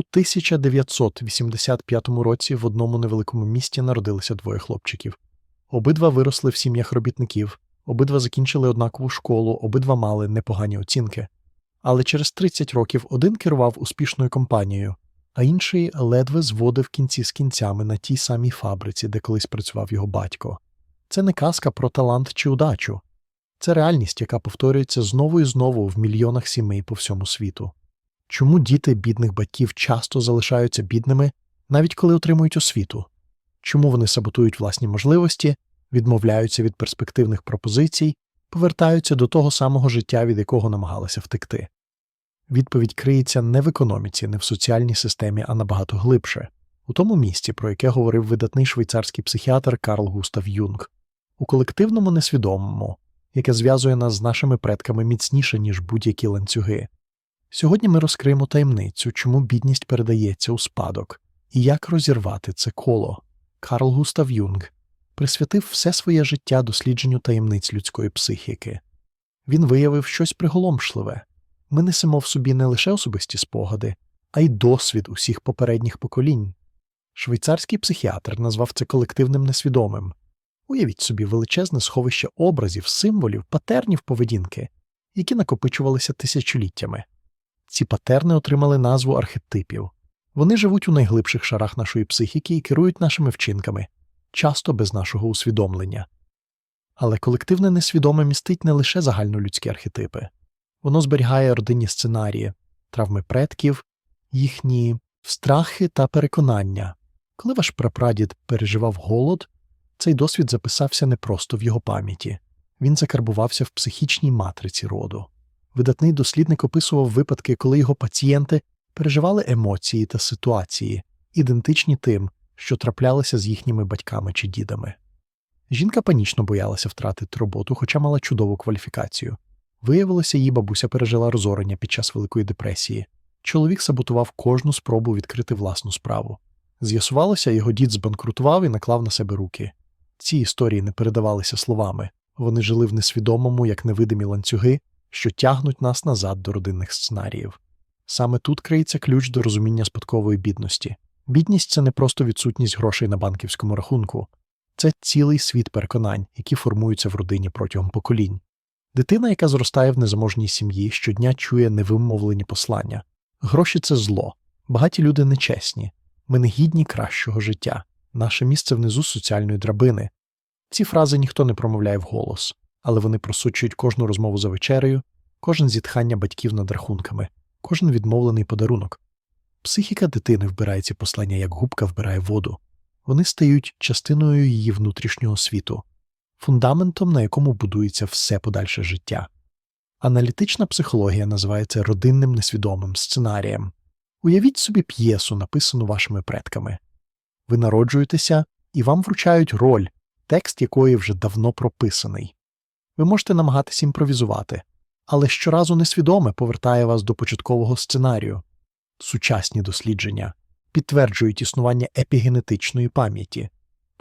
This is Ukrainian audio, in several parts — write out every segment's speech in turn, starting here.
У 1985 році в одному невеликому місті народилися двоє хлопчиків. Обидва виросли в сім'ях робітників, обидва закінчили однакову школу, обидва мали непогані оцінки. Але через 30 років один керував успішною компанією, а інший ледве зводив кінці з кінцями на тій самій фабриці, де колись працював його батько. Це не казка про талант чи удачу. Це реальність, яка повторюється знову і знову в мільйонах сімей по всьому світу. Чому діти бідних батьків часто залишаються бідними, навіть коли отримують освіту? Чому вони саботують власні можливості, відмовляються від перспективних пропозицій, повертаються до того самого життя, від якого намагалися втекти? Відповідь криється не в економіці, не в соціальній системі, а набагато глибше, у тому місці, про яке говорив видатний швейцарський психіатр Карл Густав Юнг, у колективному несвідомому, яке зв'язує нас з нашими предками міцніше, ніж будь-які ланцюги. Сьогодні ми розкриємо таємницю, чому бідність передається у спадок, і як розірвати це коло. Карл Густав Юнг присвятив все своє життя дослідженню таємниць людської психіки. Він виявив щось приголомшливе ми несемо в собі не лише особисті спогади, а й досвід усіх попередніх поколінь. Швейцарський психіатр назвав це колективним несвідомим. Уявіть собі величезне сховище образів, символів, патернів поведінки, які накопичувалися тисячоліттями. Ці патерни отримали назву архетипів. Вони живуть у найглибших шарах нашої психіки і керують нашими вчинками, часто без нашого усвідомлення. Але колективне несвідоме містить не лише загальнолюдські архетипи, воно зберігає родинні сценарії, травми предків, їхні страхи та переконання. Коли ваш прапрадід переживав голод, цей досвід записався не просто в його пам'яті, він закарбувався в психічній матриці роду. Видатний дослідник описував випадки, коли його пацієнти переживали емоції та ситуації, ідентичні тим, що траплялися з їхніми батьками чи дідами. Жінка панічно боялася втратити роботу, хоча мала чудову кваліфікацію. Виявилося, її бабуся пережила розорення під час Великої депресії. Чоловік саботував кожну спробу відкрити власну справу. З'ясувалося, його дід збанкрутував і наклав на себе руки. Ці історії не передавалися словами, вони жили в несвідомому, як невидимі ланцюги, що тягнуть нас назад до родинних сценаріїв. Саме тут криється ключ до розуміння спадкової бідності. Бідність це не просто відсутність грошей на банківському рахунку, це цілий світ переконань, які формуються в родині протягом поколінь. Дитина, яка зростає в незаможній сім'ї, щодня чує невимовлені послання. Гроші це зло, багаті люди нечесні, ми не гідні кращого життя, наше місце внизу соціальної драбини. Ці фрази ніхто не промовляє вголос, але вони просучують кожну розмову за вечерею, кожен зітхання батьків над рахунками, кожен відмовлений подарунок. Психіка дитини вбирає ці послання, як губка вбирає воду. Вони стають частиною її внутрішнього світу, фундаментом, на якому будується все подальше життя. Аналітична психологія називається родинним несвідомим сценарієм. Уявіть собі п'єсу, написану вашими предками. Ви народжуєтеся і вам вручають роль, текст якої вже давно прописаний. Ви можете намагатися імпровізувати, але щоразу несвідоме повертає вас до початкового сценарію. Сучасні дослідження підтверджують існування епігенетичної пам'яті.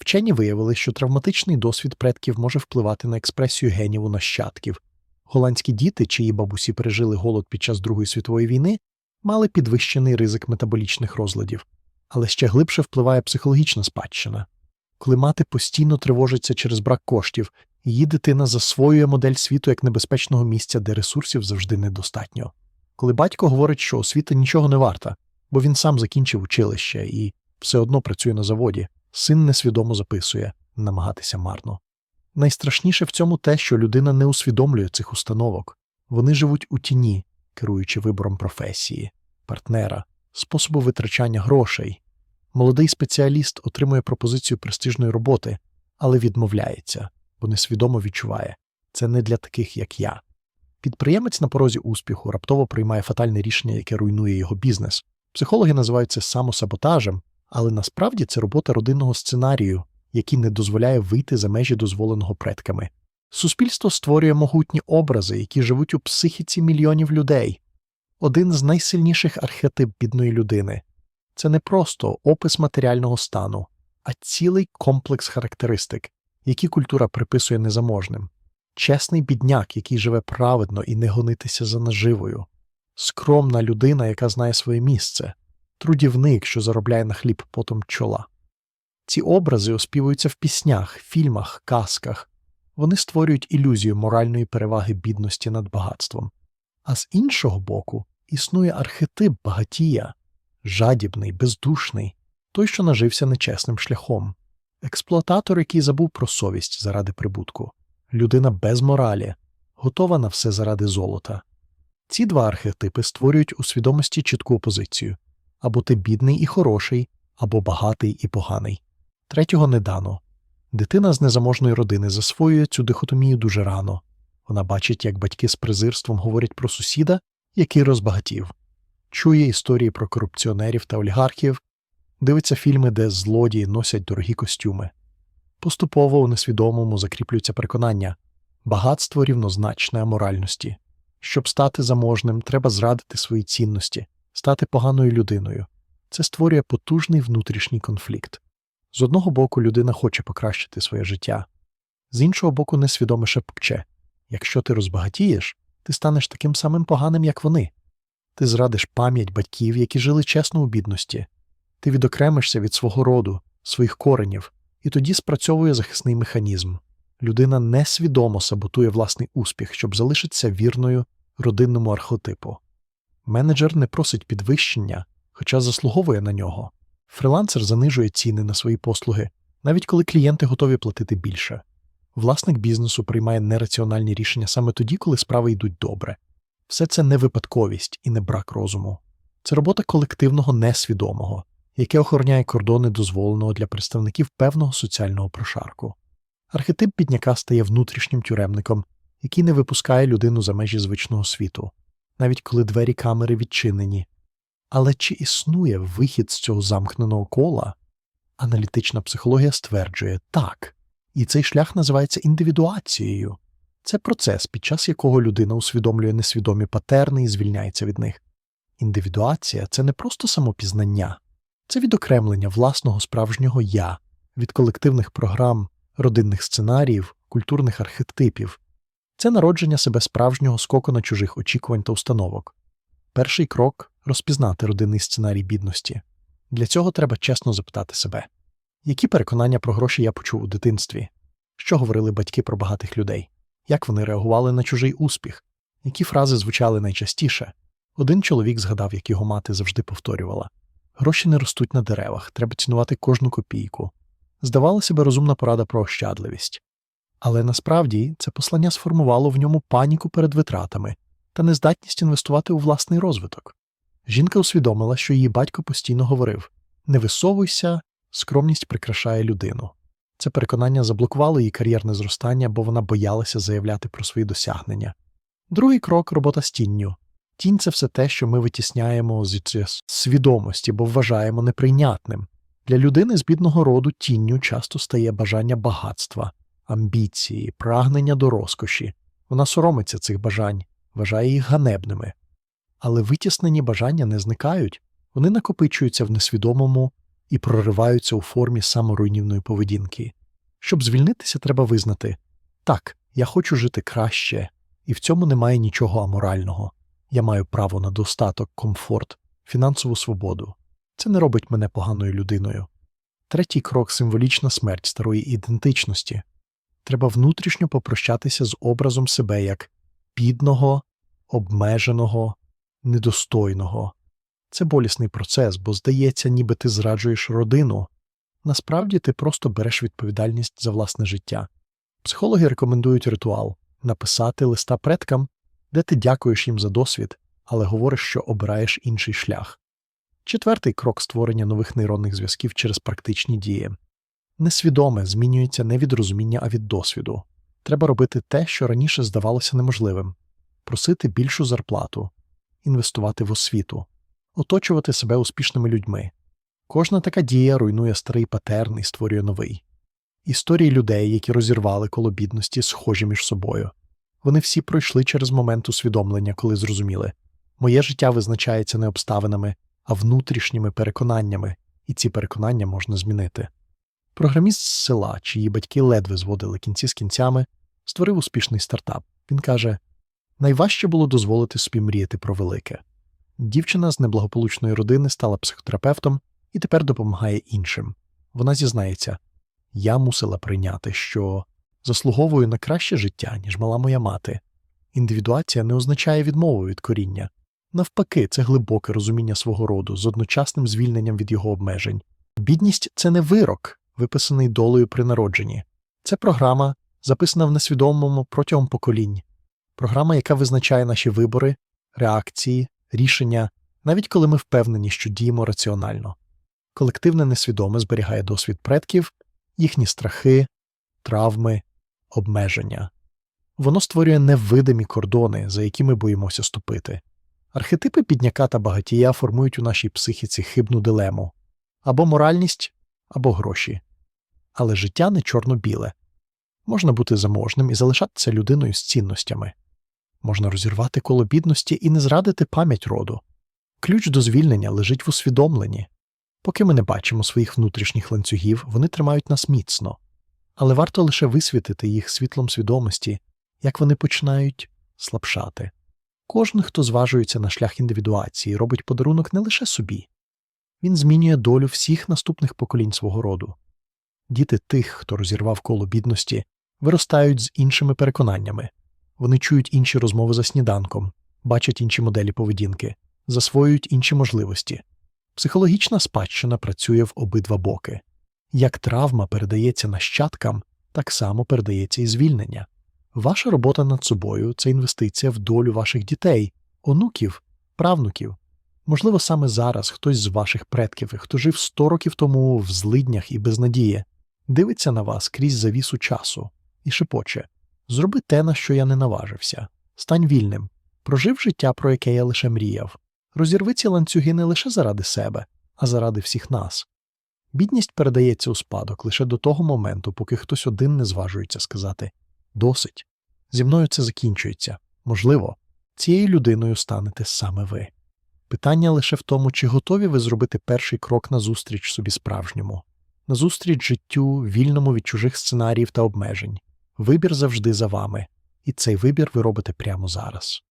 Вчені виявили, що травматичний досвід предків може впливати на експресію генів у нащадків. Голландські діти, чиї бабусі пережили голод під час Другої світової війни, мали підвищений ризик метаболічних розладів, але ще глибше впливає психологічна спадщина. Коли мати постійно тривожиться через брак коштів, її дитина засвоює модель світу як небезпечного місця, де ресурсів завжди недостатньо. Коли батько говорить, що освіта нічого не варта, бо він сам закінчив училище і все одно працює на заводі, син несвідомо записує намагатися марно. Найстрашніше в цьому те, що людина не усвідомлює цих установок, вони живуть у тіні, керуючи вибором професії, партнера, способу витрачання грошей. Молодий спеціаліст отримує пропозицію престижної роботи, але відмовляється, бо несвідомо відчуває це не для таких, як я. Підприємець на порозі успіху раптово приймає фатальне рішення, яке руйнує його бізнес. Психологи називають це самосаботажем, але насправді це робота родинного сценарію, який не дозволяє вийти за межі дозволеного предками. Суспільство створює могутні образи, які живуть у психіці мільйонів людей. Один з найсильніших архетип бідної людини це не просто опис матеріального стану, а цілий комплекс характеристик, які культура приписує незаможним, чесний бідняк, який живе праведно і не гонитися за наживою, скромна людина, яка знає своє місце, трудівник, що заробляє на хліб потом чола. Ці образи оспівуються в піснях, фільмах, казках. Вони створюють ілюзію моральної переваги бідності над багатством. А з іншого боку, існує архетип багатія, жадібний, бездушний, той, що нажився нечесним шляхом, експлуататор, який забув про совість заради прибутку, людина без моралі, готова на все заради золота. Ці два архетипи створюють у свідомості чітку опозицію або ти бідний і хороший, або багатий і поганий. Третього не дано. Дитина з незаможної родини засвоює цю дихотомію дуже рано. Вона бачить, як батьки з презирством говорять про сусіда, який розбагатів, чує історії про корупціонерів та олігархів, дивиться фільми, де злодії носять дорогі костюми. Поступово у несвідомому закріплюється переконання багатство рівнозначне аморальності. Щоб стати заможним, треба зрадити свої цінності, стати поганою людиною. Це створює потужний внутрішній конфлікт. З одного боку, людина хоче покращити своє життя, з іншого боку, несвідоме шепче якщо ти розбагатієш, ти станеш таким самим поганим, як вони. Ти зрадиш пам'ять батьків, які жили чесно у бідності, ти відокремишся від свого роду, своїх коренів, і тоді спрацьовує захисний механізм. Людина несвідомо саботує власний успіх, щоб залишитися вірною родинному архетипу. Менеджер не просить підвищення, хоча заслуговує на нього. Фрилансер занижує ціни на свої послуги, навіть коли клієнти готові платити більше. Власник бізнесу приймає нераціональні рішення саме тоді, коли справи йдуть добре. Все це не випадковість і не брак розуму. Це робота колективного несвідомого, яке охороняє кордони дозволеного для представників певного соціального прошарку. Архетип бідняка стає внутрішнім тюремником, який не випускає людину за межі звичного світу, навіть коли двері камери відчинені. Але чи існує вихід з цього замкненого кола? Аналітична психологія стверджує так, і цей шлях називається індивідуацією. Це процес, під час якого людина усвідомлює несвідомі патерни і звільняється від них. Індивідуація це не просто самопізнання, це відокремлення власного справжнього я від колективних програм, родинних сценаріїв, культурних архетипів, це народження себе справжнього скоку на чужих очікувань та установок. Перший крок розпізнати родинний сценарій бідності. Для цього треба чесно запитати себе, які переконання про гроші я почув у дитинстві, що говорили батьки про багатих людей, як вони реагували на чужий успіх, які фрази звучали найчастіше. Один чоловік згадав, як його мати завжди повторювала гроші не ростуть на деревах, треба цінувати кожну копійку. Здавалося би, розумна порада про ощадливість. Але насправді це послання сформувало в ньому паніку перед витратами та нездатність інвестувати у власний розвиток. Жінка усвідомила, що її батько постійно говорив не висовуйся, скромність прикрашає людину. Це переконання заблокувало її кар'єрне зростання, бо вона боялася заявляти про свої досягнення. Другий крок робота з тінню. Тінь це все те, що ми витісняємо з свідомості, бо вважаємо неприйнятним. Для людини з бідного роду тінню часто стає бажання багатства, амбіції, прагнення до розкоші. Вона соромиться цих бажань, вважає їх ганебними. Але витіснені бажання не зникають, вони накопичуються в несвідомому і прориваються у формі саморуйнівної поведінки. Щоб звільнитися, треба визнати так, я хочу жити краще, і в цьому немає нічого аморального. Я маю право на достаток, комфорт, фінансову свободу. Це не робить мене поганою людиною. Третій крок символічна смерть старої ідентичності. Треба внутрішньо попрощатися з образом себе як бідного, обмеженого, недостойного. Це болісний процес, бо здається, ніби ти зраджуєш родину. Насправді ти просто береш відповідальність за власне життя. Психологи рекомендують ритуал написати листа предкам, де ти дякуєш їм за досвід, але говориш, що обираєш інший шлях. Четвертий крок створення нових нейронних зв'язків через практичні дії. Несвідоме змінюється не від розуміння, а від досвіду. Треба робити те, що раніше здавалося неможливим просити більшу зарплату, інвестувати в освіту, оточувати себе успішними людьми. Кожна така дія руйнує старий патерн і створює новий. Історії людей, які розірвали коло бідності, схожі між собою. Вони всі пройшли через момент усвідомлення, коли зрозуміли моє життя визначається не обставинами, а внутрішніми переконаннями, і ці переконання можна змінити. Програміст з села, чиї батьки ледве зводили кінці з кінцями, створив успішний стартап. Він каже найважче було дозволити собі мріяти про велике. Дівчина з неблагополучної родини стала психотерапевтом і тепер допомагає іншим. Вона зізнається: я мусила прийняти, що заслуговую на краще життя, ніж мала моя мати. Індивідуація не означає відмову від коріння. Навпаки, це глибоке розуміння свого роду з одночасним звільненням від його обмежень. Бідність це не вирок, виписаний долею при народженні. Це програма, записана в несвідомому протягом поколінь. Програма, яка визначає наші вибори, реакції, рішення, навіть коли ми впевнені, що діємо раціонально. Колективне несвідоме зберігає досвід предків, їхні страхи, травми, обмеження. Воно створює невидимі кордони, за які ми боїмося ступити. Архетипи підняка та багатія формують у нашій психіці хибну дилему або моральність, або гроші. Але життя не чорно-біле. Можна бути заможним і залишатися людиною з цінностями. Можна розірвати коло бідності і не зрадити пам'ять роду. Ключ до звільнення лежить в усвідомленні. Поки ми не бачимо своїх внутрішніх ланцюгів, вони тримають нас міцно. Але варто лише висвітити їх світлом свідомості, як вони починають слабшати. Кожен, хто зважується на шлях індивідуації, робить подарунок не лише собі, він змінює долю всіх наступних поколінь свого роду. Діти тих, хто розірвав коло бідності, виростають з іншими переконаннями. Вони чують інші розмови за сніданком, бачать інші моделі поведінки, засвоюють інші можливості. Психологічна спадщина працює в обидва боки. Як травма передається нащадкам, так само передається і звільнення. Ваша робота над собою це інвестиція в долю ваших дітей, онуків, правнуків. Можливо, саме зараз хтось з ваших предків, хто жив 100 років тому в злиднях і безнадії, дивиться на вас крізь завісу часу і шепоче Зроби те, на що я не наважився. Стань вільним. Прожив життя, про яке я лише мріяв. Розірви ці ланцюги не лише заради себе, а заради всіх нас. Бідність передається у спадок лише до того моменту, поки хтось один не зважується сказати Досить. Зі мною це закінчується. Можливо, цією людиною станете саме ви. Питання лише в тому, чи готові ви зробити перший крок назустріч собі справжньому, назустріч життю, вільному від чужих сценаріїв та обмежень. Вибір завжди за вами, і цей вибір ви робите прямо зараз.